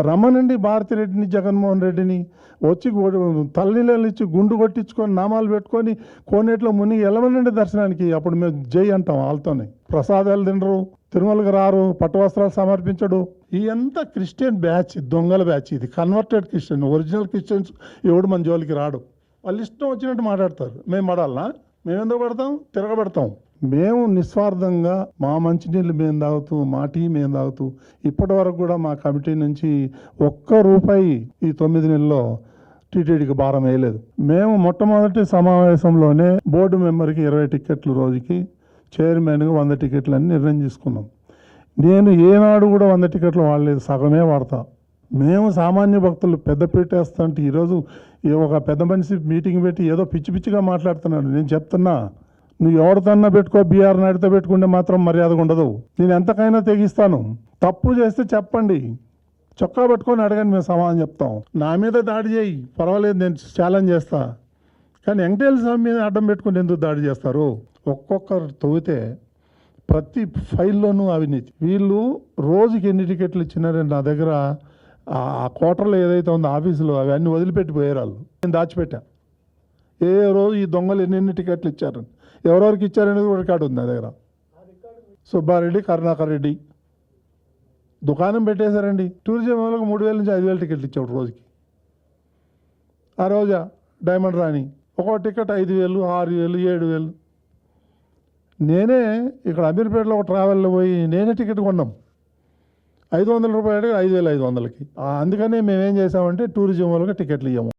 రమ్మనండి భారతిరెడ్డిని జగన్మోహన్ రెడ్డిని వచ్చి తల్లినిచ్చి ఇచ్చి గుండు కొట్టించుకొని నామాలు పెట్టుకొని కోనేట్లో మునిగి వెళ్ళమనండి దర్శనానికి అప్పుడు మేము జై అంటాం వాళ్ళతోనే. ప్రసాదాలు తినరు తిరుమలకి రారు పట్టువస్త్రాలు సమర్పించడు. ఈ క్రిస్టియన్ బ్యాచ్ దొంగల బ్యాచ్ ఇది. కన్వర్టెడ్ క్రిస్టియన్ ఒరిజినల్ క్రిస్టియన్స్ ఎవడు మన జోలికి రాడు. వాళ్ళు ఇష్టం వచ్చినట్టు మాట్లాడతారు. మేము పడాలనా? మేము ఎందుకు పడతాం? తిరగబడతాం. మేము నిస్వార్థంగా మా మంచినీళ్ళు మేము తాగుతూ మా టీ మేము తాగుతూ ఇప్పటి వరకు కూడా మా కమిటీ నుంచి ఒక్క రూపాయి ఈ తొమ్మిది నెలల్లో టీటీడీకి భారం వేయలేదు. మేము మొట్టమొదటి సమావేశంలోనే బోర్డు మెంబర్కి ఇరవై టికెట్లు రోజుకి చైర్మన్గా వంద టికెట్లు అని నిర్ణయం తీసుకున్నాం. నేను ఏనాడు కూడా వంద టికెట్లు వాడలేదు సగమే వాడతా. మేము సామాన్య భక్తులు పెద్దపీటేస్తా అంటే ఈరోజు ఒక పెద్ద మనిషి మీటింగ్ పెట్టి ఏదో పిచ్చి పిచ్చిగా మాట్లాడుతున్నాడు. నేను చెప్తున్నా నువ్వు ఎవరిదన్నా పెట్టుకో బీఆర్ నాయుడుతో పెట్టుకుంటే మాత్రం మర్యాదగా ఉండదు. నేను ఎంతకైనా తెగిస్తాను. తప్పు చేస్తే చెప్పండి. చొక్కా పట్టుకొని అడగండి మేము సమాధానం చెప్తాం. నా మీద దాడి చేయి. పర్వాలేదు నేను ఛాలెంజ్ చేస్తా. కానీ వెంకటేశ్వర స్వామి మీద అడ్డం పెట్టుకుని ఎందుకు దాడి చేస్తారు? ఒక్కొక్కరు తవ్వితే ప్రతి ఫైల్లోనూ అవినీతి వీళ్ళు రోజుకి ఎన్ని టికెట్లు ఇచ్చినారని నా దగ్గర? ఆ క్వార్టర్లో ఏదైతే ఉందో ఆఫీసులో అవన్నీ వదిలిపెట్టి పోయారు వాళ్ళు. నేను దాచిపెట్టా. ఏ రోజు ఈ దొంగలు ఎన్ని టికెట్లు ఇచ్చారని ఎవరెవరికి ఇచ్చారనేది రికార్డు ఉంది నా దగ్గర. సుబ్బారెడ్డి కరుణాకర్ రెడ్డి. దుకాణం పెట్టేశారండి. టూరిజం వాళ్ళకి మూడు వేల నుంచి ఐదు వేల టికెట్లు ఇచ్చాడు రోజుకి. ఆ రోజా డైమండ్ రాణి. ఒక్కో టికెట్ ఐదు వేలు ఆరు వేలు ఏడు వేలు. నేనే ఇక్కడ అమీర్పేటలో ఒక ట్రావెల్లో పోయి నేనే టికెట్ కొన్నాం. ఐదు వందల రూపాయలు ఐదు వేల ఐదు వందలకి. అందుకనే అందుకనే మేమేం చేసామంటే టూరిజం వాళ్ళకి టికెట్లు ఇవ్వము